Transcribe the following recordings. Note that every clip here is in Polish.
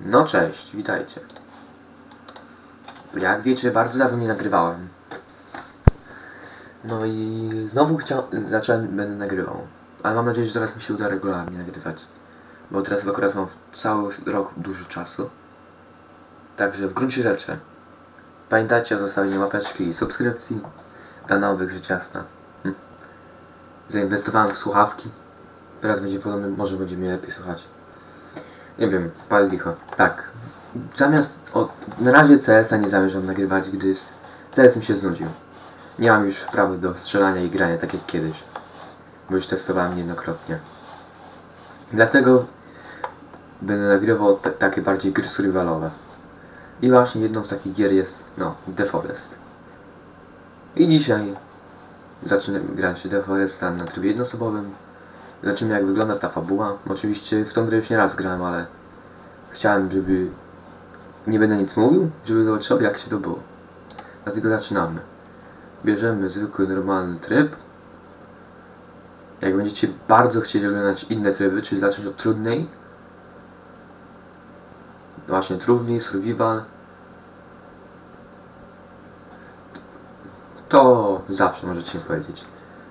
No cześć, witajcie. Jak wiecie, bardzo dawno nie nagrywałem. No i znowu chciał, zacząłem, będę nagrywał. Ale mam nadzieję, że teraz mi się uda regularnie nagrywać. Bo teraz akurat mam cały rok dużo czasu. Także w gruncie rzeczy pamiętajcie o zostawieniu łapeczki i subskrypcji dla nowych rzecz jasna. Hm. Zainwestowałem w słuchawki. Teraz będzie podobno, może będzie mnie lepiej słuchać. Nie wiem, pal licho. Tak. Zamiast. O, na razie CS-a nie zamierzam nagrywać, gdyż CS mi się znudził. Nie mam już prawy do strzelania i grania tak jak kiedyś. Bo już testowałem niejednokrotnie. Dlatego będę nagrywał ta- takie bardziej gry survivalowe. I właśnie jedną z takich gier jest, no, The Forest. I dzisiaj zacznę grać The Forest na trybie jednoosobowym. Zobaczymy jak wygląda ta fabuła. Oczywiście w tą grę już nie raz grałem, ale chciałem, żeby nie będę nic mówił, żeby zobaczył jak się to było. Dlatego zaczynamy. Bierzemy zwykły, normalny tryb. Jak będziecie bardzo chcieli oglądać inne tryby, czyli zacząć od trudnej. Właśnie trudniej, survival. To zawsze możecie mi powiedzieć.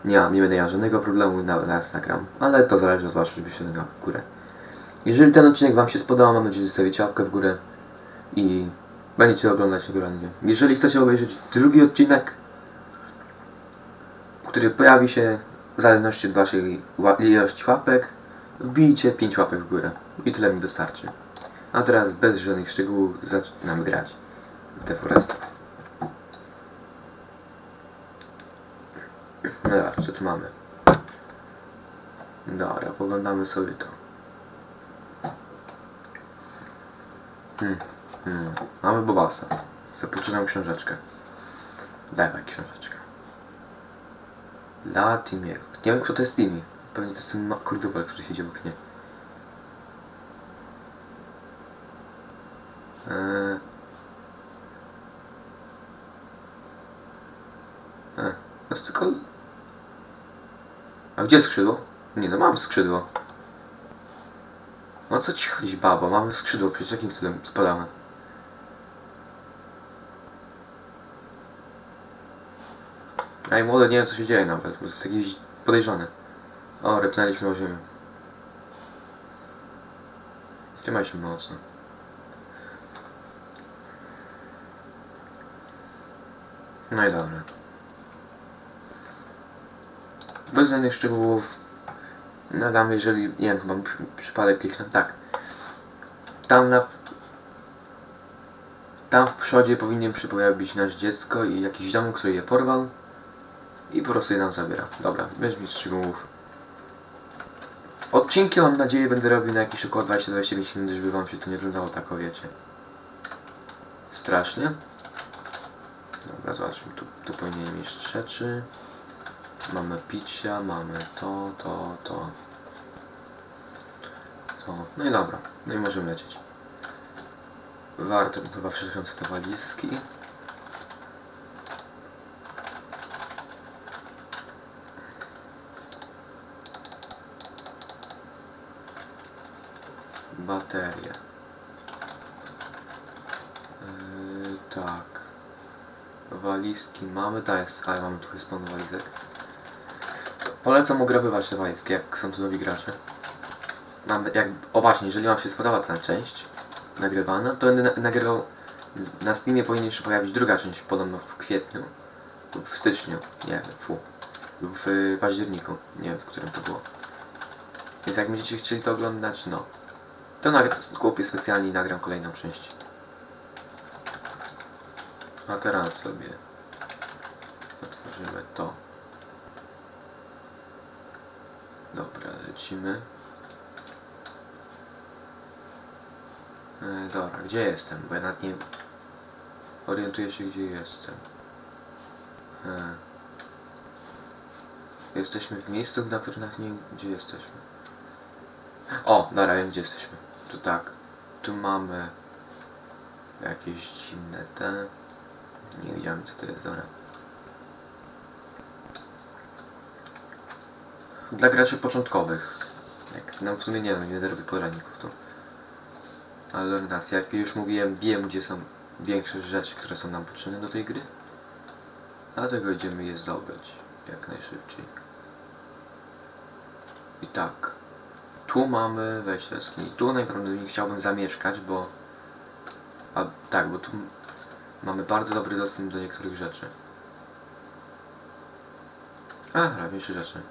Nie, nie będę miał żadnego problemu, nas nagram. Ale to zależy od was, żeby się nagrał w górę. Jeżeli ten odcinek wam się spodobał, mam nadzieję, że zostawicie łapkę w górę i będziecie oglądać regularnie. Jeżeli chcecie obejrzeć drugi odcinek, który pojawi się w zależności od waszej ilości łapek, wbijcie 5 łapek w górę i tyle mi wystarczy. A teraz bez żadnych szczegółów zaczynamy grać w The. No dobra, co tu mamy? Dobra, poglądamy sobie to. Hmm, hmm. Mamy Bobasa. Sobie poczytam książeczkę. Dawaj książeczkę. Dla. Nie wiem kto to jest Timmy. Pewnie to jest ten kurdubel, który siedzi w oknie. Eee. E, to jest tylko... A gdzie skrzydło? Nie no, mam skrzydło. No co ci chodzi, babo? Mamy skrzydło, przecież jakim cudem spadamy? Ej, młode, nie wiem co się dzieje nawet, jest jakiś podejrzany. O, repnęliśmy o ziemię. Trzymaj się mocno. No i dobra. Bez żadnych szczegółów. Nadam, jeżeli, nie wiem, przy- przypadek kliknę, tak. Tam na... Tam w przodzie powinien się nasz dziecko i jakiś dom, który je porwał. I po prostu je nam zabiera. Dobra, bez szczegółów. Odcinki mam nadzieję będę robił na jakieś około 20-25 minut, żeby wam się to nie wyglądało tak o wiecie. Strasznie. Dobra, zobaczmy, tu, tu powinien mieć rzeczy. Mamy picia, mamy to, to, to. To. No i dobra, no i możemy lecieć. Warto chyba wszystkie te walizki. Baterie. Yy, tak. Walizki mamy, tak jest, ale mamy tu spawn walizek. Polecam ograbywać te walizki, jak są tu nowi gracze. Mam, jak, o właśnie, jeżeli wam się spodoba ta część nagrywana, to będę na, nagrywał, na Steamie powinien się pojawić druga część, podobno w kwietniu, lub w styczniu, nie fu, lub w październiku, nie wiem, w którym to było. Więc jak będziecie chcieli to oglądać, no, to kupię specjalnie i nagram kolejną część. A teraz sobie otworzymy to. Lecimy. Yy, dobra, gdzie jestem? Bo ja nawet nie orientuję się, gdzie jestem. Yy. Jesteśmy w miejscu, na którym nawet nie gdzie jesteśmy. O, dobra, wiem, gdzie jesteśmy. Tu tak. Tu mamy jakieś dziwne te... Nie wiedziałem, co to jest, dobra. Dla graczy początkowych. Jak, no w sumie nie wiem, nie będę robił poradników tu. Ale raz, jak już mówiłem, wiem gdzie są większe rzeczy, które są nam potrzebne do tej gry. Dlatego idziemy je zdobyć jak najszybciej. I tak. Tu mamy wejście do jaskini. Tu najprawdopodobniej chciałbym zamieszkać, bo... A tak, bo tu mamy bardzo dobry dostęp do niektórych rzeczy. A, największe rzeczy.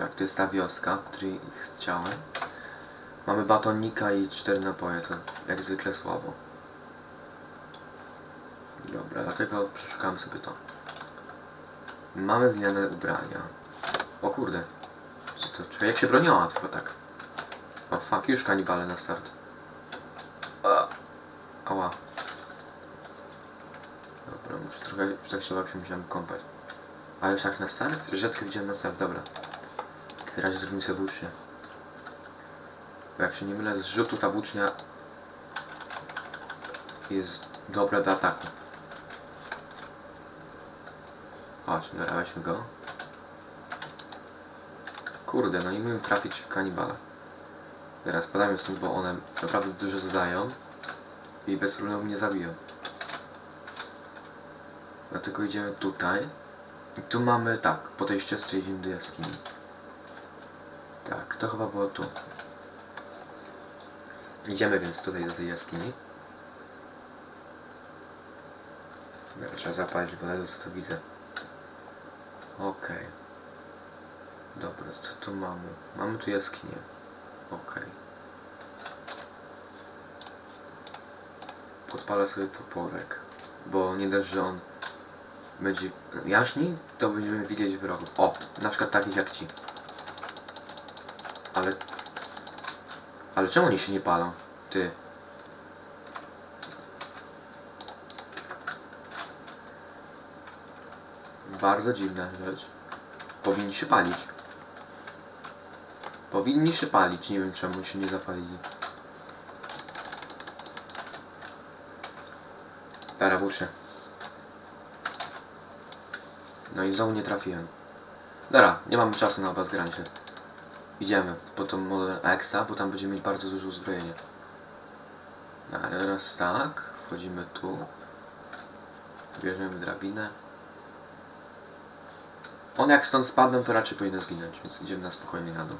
Tak, to jest ta wioska, której chciałem. Mamy batonika i cztery napoje, to jak zwykle słabo. Dobra, dlatego przeszukałem sobie to. Mamy zmianę ubrania. O kurde. Co to? Czekaj, jak się broniła? Tylko tak. O fuck, już kanibale na start. A. Ała. Dobra, muszę trochę, tak się się musiałem kąpać. A już tak na start? Rzadko widziałem na start, dobra. W razie zrobimy sobie włócznie. Bo jak się nie mylę, z rzutu ta włócznia jest dobra do ataku. Chodź, dobra, weźmy go. Kurde, no nie umiem trafić w kanibala. Teraz spadajmy stąd, bo one naprawdę dużo zadają i bez problemu mnie zabiją. Dlatego idziemy tutaj. I tu mamy, tak, po tej ścieżce idziemy do jaskini. Tak, to chyba było tu. Idziemy więc tutaj do tej jaskini. Dobra, trzeba zapalić, bo ledwo co to widzę. Okej. Dobra, co tu mamy? Mamy tu jaskinię. Okej. Podpalę sobie toporek, bo nie dość, że on będzie jaśniej, to będziemy widzieć wrogów. O, na przykład takich jak ci. Ale... Ale czemu oni się nie palą? Ty. Bardzo dziwna rzecz. Powinni się palić. Powinni się palić, nie wiem czemu się nie zapalili. Włóczę. No i znowu nie trafiłem. Dobra, nie mamy czasu na obazgrancie. Idziemy po tą Modern Exa, bo tam będziemy mieć bardzo dużo uzbrojenia. No, Ale teraz tak, wchodzimy tu. Bierzemy drabinę. On jak stąd spadną, to raczej powinien zginąć, więc idziemy na spokojnie na dół.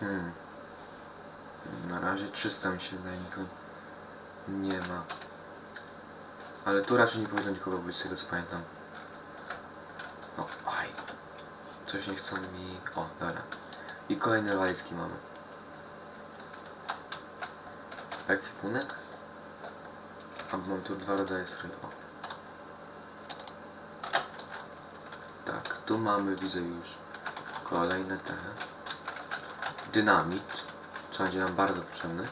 Hmm. Na razie 300 mi się wydaje, nikogo nie ma. Ale tu raczej nie powinno nikogo być, z tego co pamiętam. No, aj. Coś nie chcą mi... O, dobra. I kolejne walizki mamy. Ekwipunek? A mam tu dwa rodzaje strój. O. Tak, tu mamy, widzę już kolejne te. Dynamit, co będzie nam bardzo potrzebny.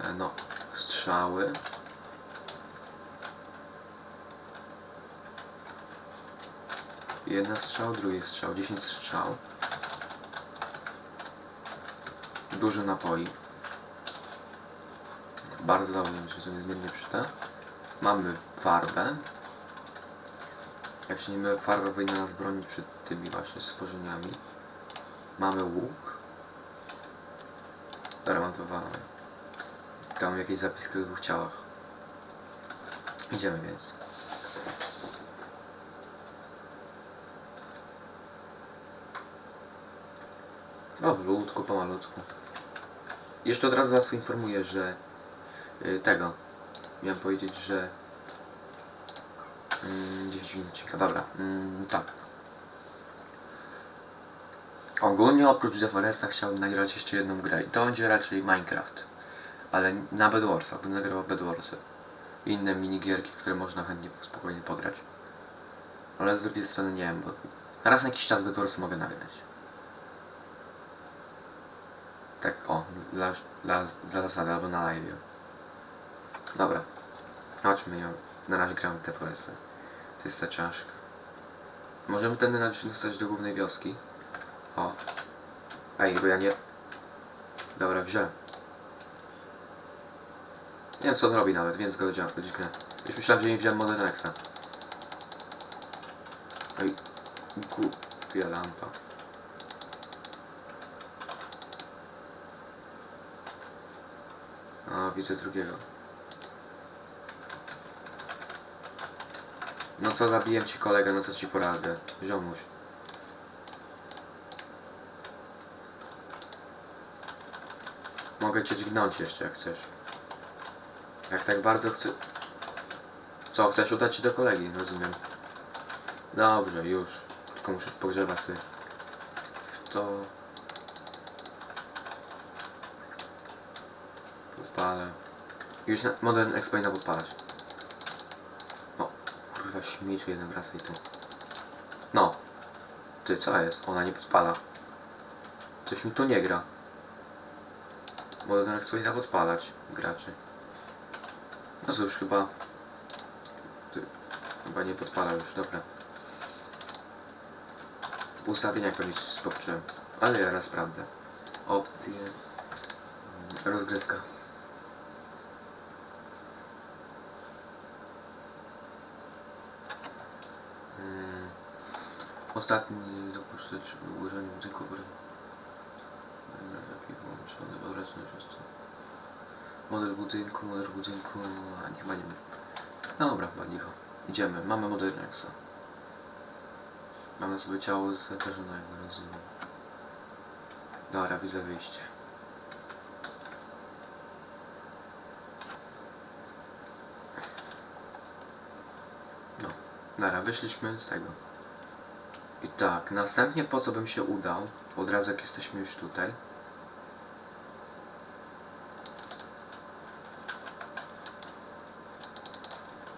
E, No, strzały. Jedna strzał, drugi strzał, 10 strzał. Dużo napoi. Bardzo dobrze, mi się to niezmiennie przyda. Mamy farbę. Jak się nie mylę, farba powinna nas bronić przed tymi właśnie stworzeniami. Mamy łuk. Dobra, mam wywalone. Tam jakieś zapiski o dwóch ciałach. Idziemy więc. Powolutku, pomalutku. Jeszcze od razu was informuję, że y, tego. Miałem powiedzieć, że mm, 10 minut. Dobra, mm, tak. Ogólnie oprócz The Foresta chciałbym nagrać jeszcze jedną grę i to będzie raczej Minecraft. Ale na Bedwarsa, będę nagrywał Bedwarsy. I inne minigierki, które można chętnie spokojnie pograć. Ale z drugiej strony nie wiem, bo raz na jakiś czas Bedwarsy mogę nagrać. Tak, o, dla, dla, dla zasady, albo na live. Dobra. Chodźmy ją. Na razie gramy te foresty. To jest ta czaszka. Możemy tędy na dostać do głównej wioski. O. Ej, bo ja nie... Dobra, wziąłem. Nie wiem co on robi nawet, więc go wziąłem. Już myślałem, że nie wziąłem Modern Exa. Oj. Głupia lampa. A, widzę drugiego. No co, zabiłem ci kolegę, no co ci poradzę? Ziomuś. Mogę cię dźgnąć jeszcze, jak chcesz. Jak tak bardzo chcę... Co, chcesz udać się do kolegi, rozumiem. Dobrze, już. Tylko muszę pogrzebać sobie. To... Podpalę. Już na Modern Expo na podpalać. O, kurwa śmieciu jeden wracaj tu. No. Ty, co jest? Ona nie podpala. Coś mi tu nie gra. Modern Expo na podpalać graczy. No cóż, chyba... Ty, chyba nie podpala już, dobra. W ustawieniach pewnie coś. Ale ja raz sprawdzę. Opcje... mm, Rozgrywka. Ostatni dopuszczać w ułożeniu muzyku Lepiej włączony, obecny wszyscy. Model budynku, model budynku, a nie ma nie ma. Dobra, chyba licho. Idziemy, mamy model Nexa. Mamy sobie ciało zakażonego, rozumiem. Dobra, widzę wyjście. No, dobra, wyszliśmy z tego. I tak, następnie po co bym się udał, od razu jak jesteśmy już tutaj.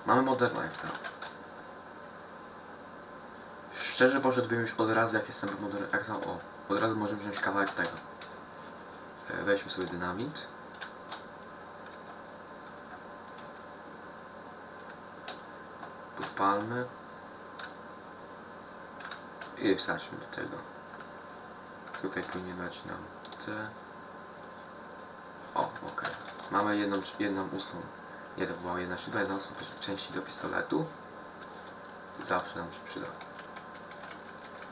Mamy Modernizer. Szczerze poszedłbym już od razu jak jestem w Modernizer. O, od razu możemy wziąć kawałek tego. E, Weźmy sobie dynamit. Podpalmy. I wsadźmy do tego. Tutaj powinien dać nam C. O, okej. Mamy jedną, jedną ósmą. Nie, to była jedna siódma, jedna ósma części do pistoletu. Zawsze nam się przyda.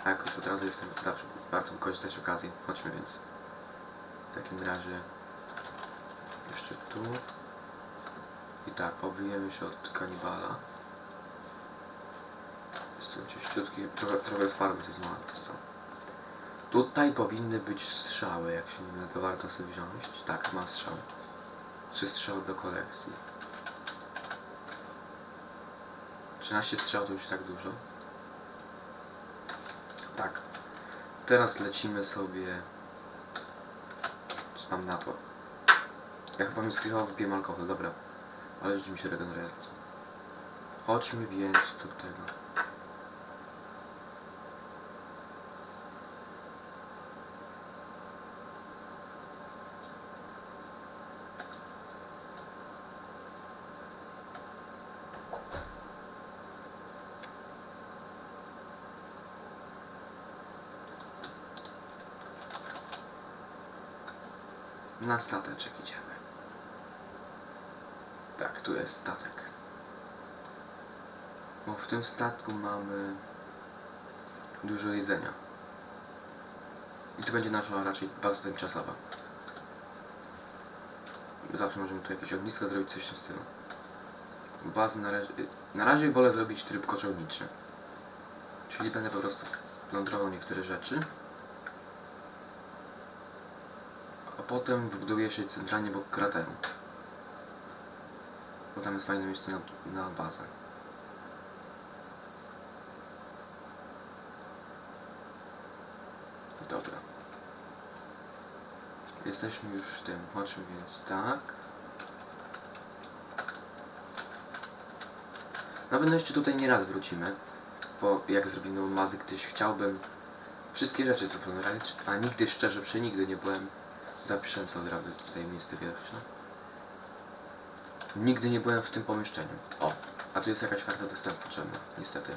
A jakoś od razu jestem zawsze bardzo korzystać z okazji. Chodźmy więc. W takim razie jeszcze tu. I tak, obwijemy się od kanibala. Cieściutki, trochę, trochę z farby ze zmala dostał. Tutaj powinny być strzały, jak się nie to warto sobie wziąć. Tak, ma strzały. Trzy strzały do kolekcji. 13 strzał to już tak dużo. Tak. Teraz lecimy sobie... Co mam napój? Ja chyba mi skrywał, wypiłem alkohol, dobra. Ale życie mi się regeneruje. Chodźmy więc do tego. Na stateczek idziemy. Tak, tu jest statek. Bo w tym statku mamy dużo jedzenia. I to będzie nasza raczej baza tymczasowa. Zawsze możemy tu jakieś ognisko zrobić, coś w tym. Bazę na razie, na razie wolę zrobić tryb koczołniczy. Czyli będę po prostu plądrował niektóre rzeczy. A potem wybuduję się centralnie obok krateru. Bo tam jest fajne miejsce na, na bazę. Dobra. Jesteśmy już w tym, chodźmy więc tak. Na pewno jeszcze tutaj nie raz wrócimy, bo jak zrobimy mazy, gdyś chciałbym wszystkie rzeczy tu planować, a nigdy szczerze przenigdy nie byłem Zapiszę co od razu tutaj miejsce pierwsze. Nigdy nie byłem w tym pomieszczeniu. O, a tu jest jakaś karta dostępu potrzebna, niestety.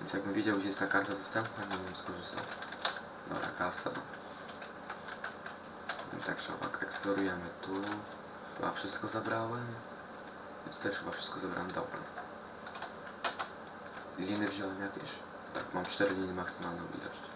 Więc jakbym wiedział, gdzie jest ta karta dostępna, nie bym skorzystał. Dobra, kasa. I tak trzeba, eksplorujemy tu. Chyba wszystko zabrałem. Tu też chyba wszystko zabrałem, dobra. Liny wziąłem jakieś. Tak, mam 4 liny maksymalną ilość.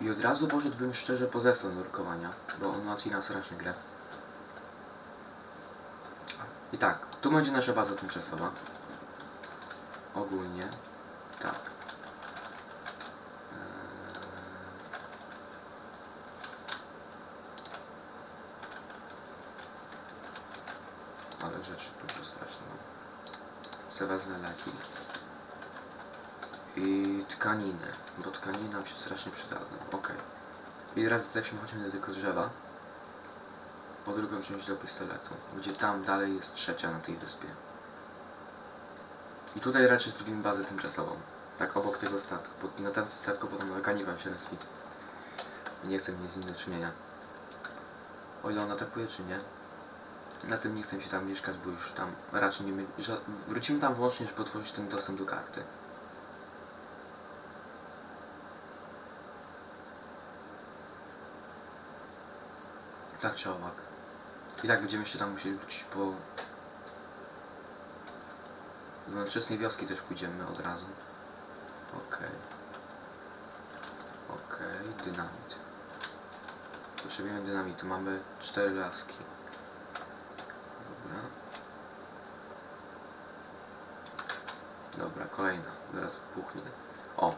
I od razu poszedłbym szczerze po zestaw nurkowania, bo on łatwiej nam strasznie grę. I tak, tu będzie nasza baza tymczasowa. Ogólnie. Tak. Eee. Ale rzeczy dużo strasznie mam. Se wezmę leki. I tkaninę, bo tkaniny nam się strasznie przydadzą. I teraz jak się chodźmy do tego drzewa, po drugą część do pistoletu, gdzie tam dalej jest trzecia na tej wyspie. I tutaj raczej zrobimy bazę tymczasową. Tak obok tego statku, bo na tamtym statku potem kaniwal się respi. I nie chcę mieć z nim do czynienia. O ile on atakuje czy nie. Na tym nie chcę się tam mieszkać, bo już tam raczej nie... Wrócimy tam wyłącznie, żeby otworzyć ten dostęp do karty. Tak czy owak. I tak będziemy się tam musieli wrócić po... Do nowoczesnej wioski też pójdziemy od razu. Okej. Okej, dynamit. Potrzebujemy dynamitu. Mamy cztery laski. Dobra. Dobra, kolejna. Zaraz wybuchnie. O!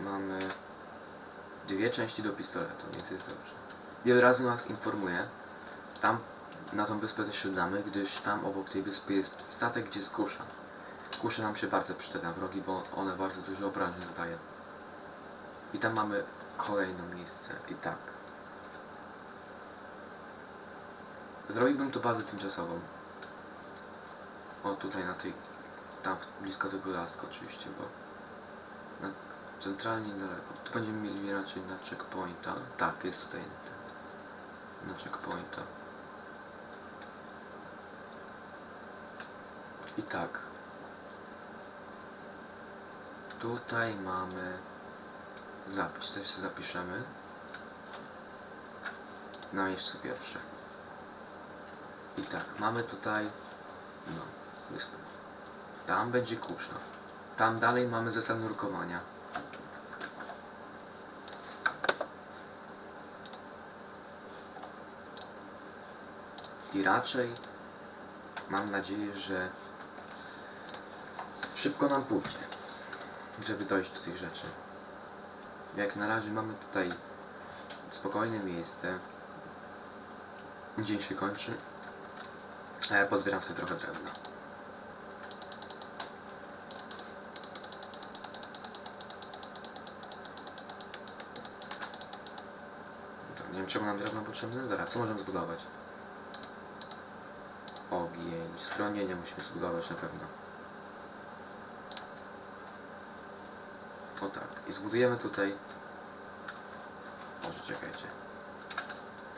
Mamy dwie części do pistoletu, więc jest dobrze. I od razu nas informuje, tam na tą wyspę też gdyż tam obok tej wyspy jest statek, gdzie jest kusza. Nam się bardzo przyda wrogi, bo one bardzo dużo obrażeń zadają. I tam mamy kolejne miejsce. I tak. Zrobiłbym tu bazę tymczasową. O, tutaj na tej... Tam blisko tego laska oczywiście, bo... Na, centralnie na lewo. Tu będziemy mieli raczej na checkpointa. Tak, jest tutaj ten, na checkpointa. I tak. Tutaj mamy zapis, też sobie zapiszemy. Na miejscu pierwsze. I tak, mamy tutaj no. Tam będzie kusza. Tam dalej mamy zestaw nurkowania. I raczej mam nadzieję, że szybko nam pójdzie, żeby dojść do tych rzeczy. Jak na razie mamy tutaj spokojne miejsce. Dzień się kończy. A ja pozbieram sobie trochę drewna. Nie wiem czemu nam drewno potrzebne. Zaraz, co możemy zbudować? Ogień, schronienie musimy zbudować na pewno. O tak, i zbudujemy tutaj... Może czekajcie.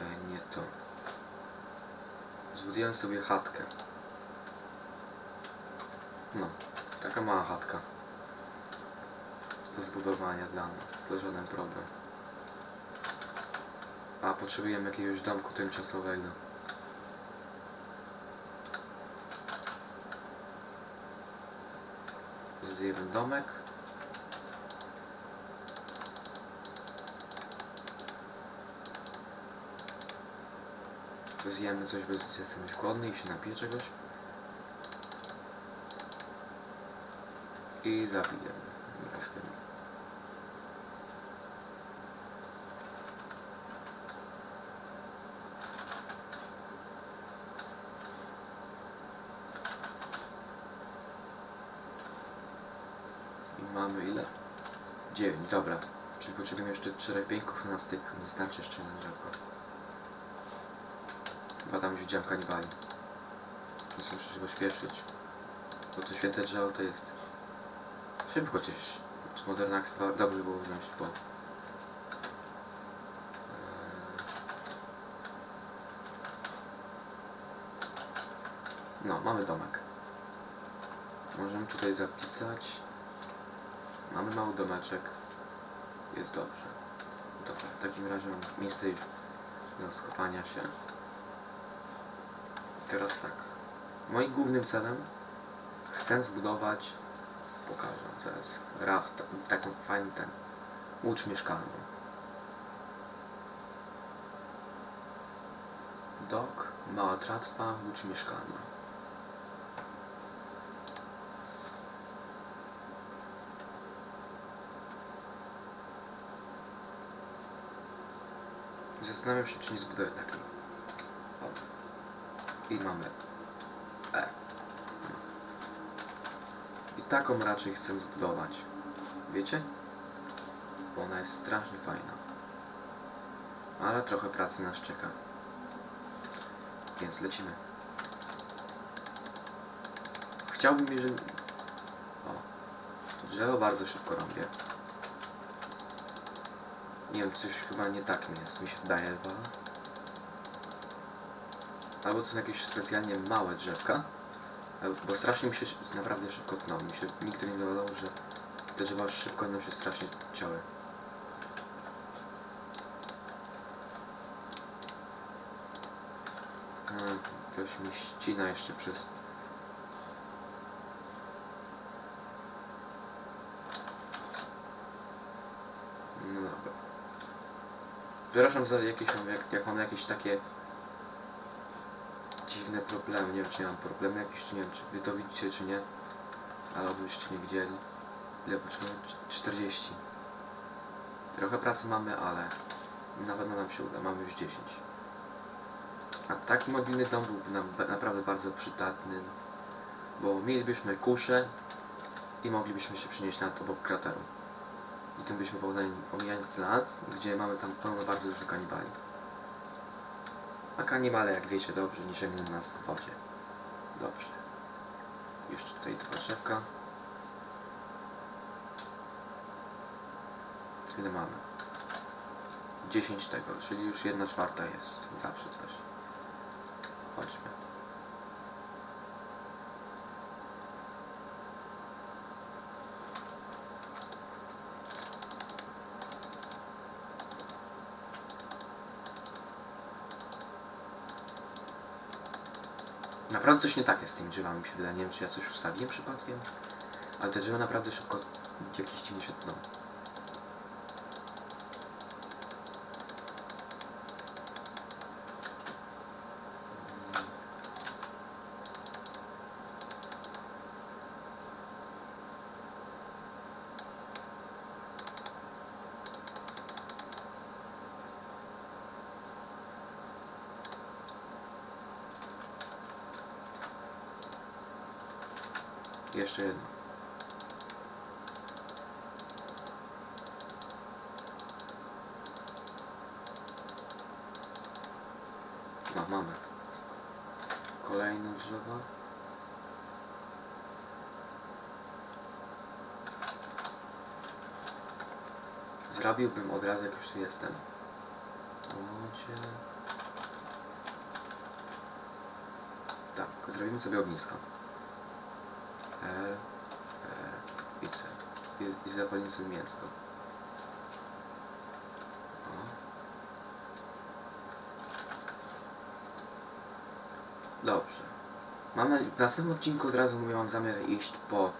E, nie to. Zbudujemy sobie chatkę. No, taka mała chatka. Do zbudowania dla nas, to żaden problem. A potrzebujemy jakiegoś domku tymczasowego. Zbudujemy domek. To zjemy coś, bo jestem już głodny i się czegoś. I zabijemy. Resztę. I mamy ile? 9, dobra. Czyli potrzebujemy jeszcze 4 pieńków na styk. Nie starczy jeszcze na drzewko. Chyba tam już widziałem kanibali. Więc muszę się pośpieszyć. Bo to święte drzewo to jest szybko chociaż z Modernactwa dobrze było wziąć, bo... No, mamy domek. Możemy tutaj zapisać. Mamy mały domeczek. Jest dobrze. Dobra, w takim razie mam miejsce do schowania się. Teraz tak. Moim głównym celem chcę zbudować, pokażę teraz, raft, taką fajną ten, łódź mieszkalną. Dok, mała tratwa, łódź mieszkalna. Zastanawiam się, czy nie zbuduję takiej. O. I mamy E. I taką raczej chcę zbudować. Wiecie? Bo ona jest strasznie fajna. Ale trochę pracy nas czeka. Więc lecimy. Chciałbym, jeżeli... O. Drzewo bardzo szybko robię. Nie wiem, coś chyba nie tak mi jest, mi się wydaje chyba. Albo to są jakieś specjalnie małe drzewka. Bo strasznie mi się naprawdę szybko tną. Mi się nigdy nie dowiadomo, że te drzewa szybko nam się strasznie ciały. A, Ktoś mi ścina jeszcze przez... Przepraszam za jakieś, jak, jak mam jakieś takie dziwne problemy. Nie wiem, czy mam problemy jakieś, czy nie wiem, czy wy to widzicie, czy nie. Ale obyście nie widzieli. Ile potrzebujemy? Cz- 40. Trochę pracy mamy, ale na pewno nam się uda. Mamy już 10. A taki mobilny dom byłby nam naprawdę bardzo przydatny, bo mielibyśmy kuszę i moglibyśmy się przenieść nad obok krateru. I tym byśmy pokonali omijając las, gdzie mamy tam pełno bardzo dużo kanibali. A kanibale, jak wiecie dobrze, nie sięgną nas w wodzie. Dobrze. Jeszcze tutaj tylko drzewka. Tyle mamy. 10 tego, czyli już jedna czwarta jest. Zawsze coś. Chodźmy. Naprawdę coś nie tak jest z tymi drzewami, mi się wydaje. Nie wiem, czy ja coś ustawiłem przypadkiem, ale te drzewa naprawdę szybko jakieś dziwnie się tną. Jeszcze jedno. No, mamy. Kolejne drzewa. Zrobiłbym od razu, jak już tu jestem. Wodzie. Tak, zrobimy sobie ognisko. L, R i C. I, i zapalimy sobie mięsko. Dobrze. Mam na, w następnym odcinku od razu mówię, mam zamiar iść po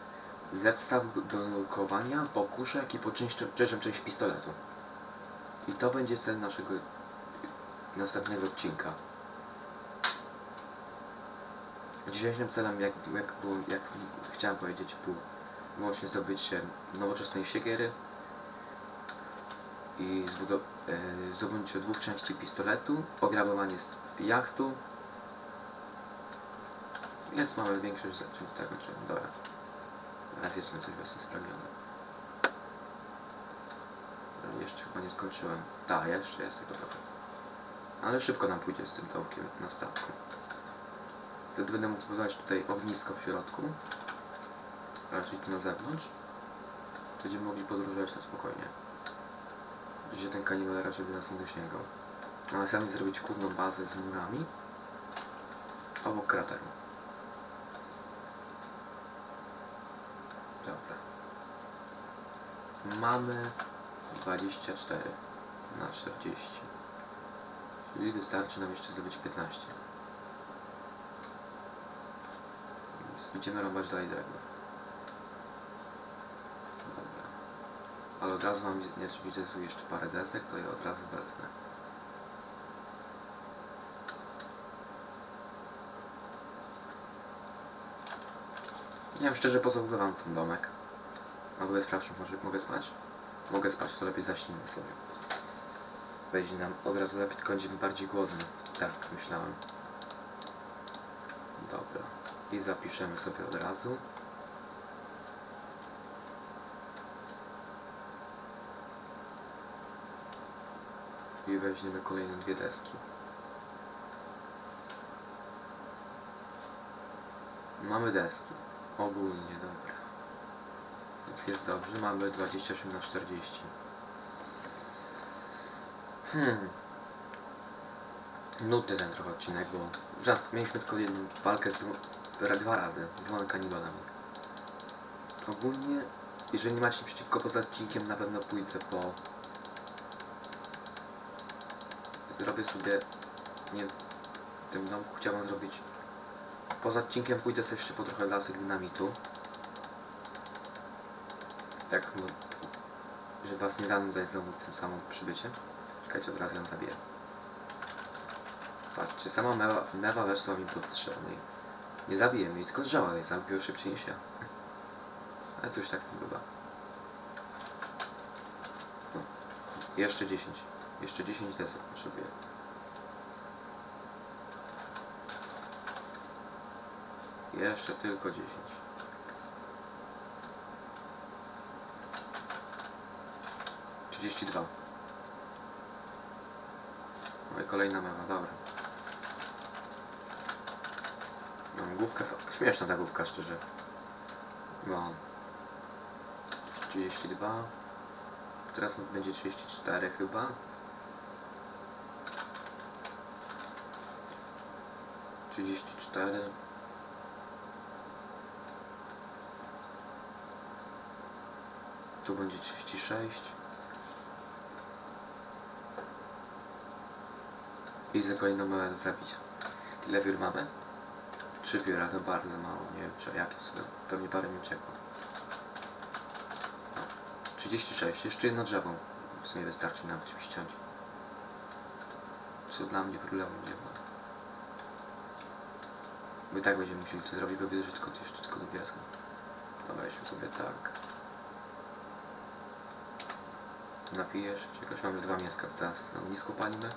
zestaw do nurkowania, po kuszek i po część, trzecią część pistoletu. I to będzie cel naszego następnego odcinka. Dzisiejszym celem, jak, jak, było, jak chciałem powiedzieć, było wyłącznie zdobycie nowoczesnej siekiery i e, zdobycie dwóch części pistoletu, ograbowanie jachtu, więc mamy większość rzeczy tego, dobra. Jeszcze coś właśnie spełnione. Dobra, Jeszcze chyba nie skończyłem. Tak, jeszcze jest tego trochę. Ale szybko nam pójdzie z tym dołkiem na statku. Wtedy będę mógł zbudować tutaj ognisko w środku. raczej tu na zewnątrz. Będziemy mogli podróżować na spokojnie. Gdzie ten kanibal raczej by nas nie dosięgał. Ale sami zrobić kłudną bazę z murami obok krateru. Dobra. Mamy 24 na 40. Czyli wystarczy nam jeszcze zdobyć 15. Więc Będziemy rąbać dalej drewno. Dobra. Ale od razu mam, nie, widzę tu jeszcze parę desek, to je od razu wezmę. Nie wiem szczerze po co budowałem ten domek. A sprawdzić, może mogę spać? Mogę spać, to lepiej zaśnijmy sobie. Będzie nam od razu lepiej, tylko będziemy bardziej głodni. Tak, myślałem. Dobra. I zapiszemy sobie od razu. I weźmiemy kolejne dwie deski. Mamy deski. Ogólnie, dobra. Więc jest dobrze, mamy 28 na 40. Hmm. Nudny ten trochę odcinek, bo rzadko mieliśmy tylko jedną walkę z dwu, ra- dwa razy z dwoma kanibalami. Ogólnie, jeżeli nie macie przeciwko poza odcinkiem, na pewno pójdę po... Robię sobie, nie w tym domku chciałbym zrobić... Poza odcinkiem pójdę sobie jeszcze po trochę lasek dynamitu. Tak, no, żeby was nie zanudzać znowu tym samym przybyciem. Czekajcie, od razu ją zabiję. Patrzcie, sama mewa, mewa weszła mi pod strzelnej. Nie zabiję mnie, tylko drzewa jej zabiło szybciej niż ja. Ale coś tak nie bywa. No. Jeszcze 10. Jeszcze 10 desek potrzebuję. Jeszcze tylko 10. Trzydzieści dwa. No i kolejna mewa, dobra. Mam główkę, śmieszna ta główka, szczerze. No. 32. Teraz będzie 34 chyba. Trzydzieści cztery. Tu będzie 36. I za kolejną mamy zabić. Ile piór mamy? Trzy pióra to bardzo mało. Nie wiem czy jakie są. Pewnie parę mi uciekło. No. 36. Jeszcze jedno drzewo. W sumie wystarczy nam czymś ściąć. Co dla mnie problemu nie ma. Bo i tak będziemy musieli coś zrobić, bo widzę, że tylko jeszcze tylko do piasku. To weźmy sobie tak. Napijesz. Czegoś mamy dwa mięska teraz. No, nisko palimy.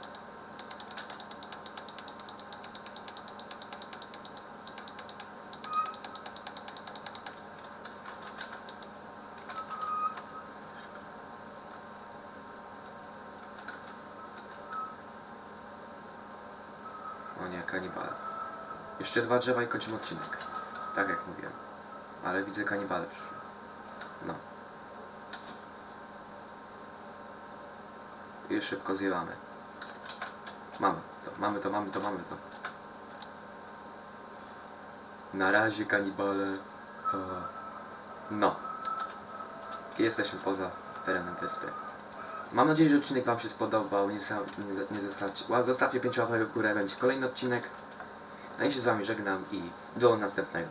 O nie, kanibale. Jeszcze dwa drzewa i kończymy odcinek. Tak jak mówiłem. Ale widzę kanibale przyszły. No. I szybko zjewamy. Mamy to, mamy to, mamy to, mamy to. Na razie kanibale. No. Jesteśmy poza terenem wyspy. Mam nadzieję, że odcinek Wam się spodobał. Nie, nie, nie zostawcie, zostawcie 5 łapek w górę, będzie kolejny odcinek. I się z Wami żegnam i do następnego.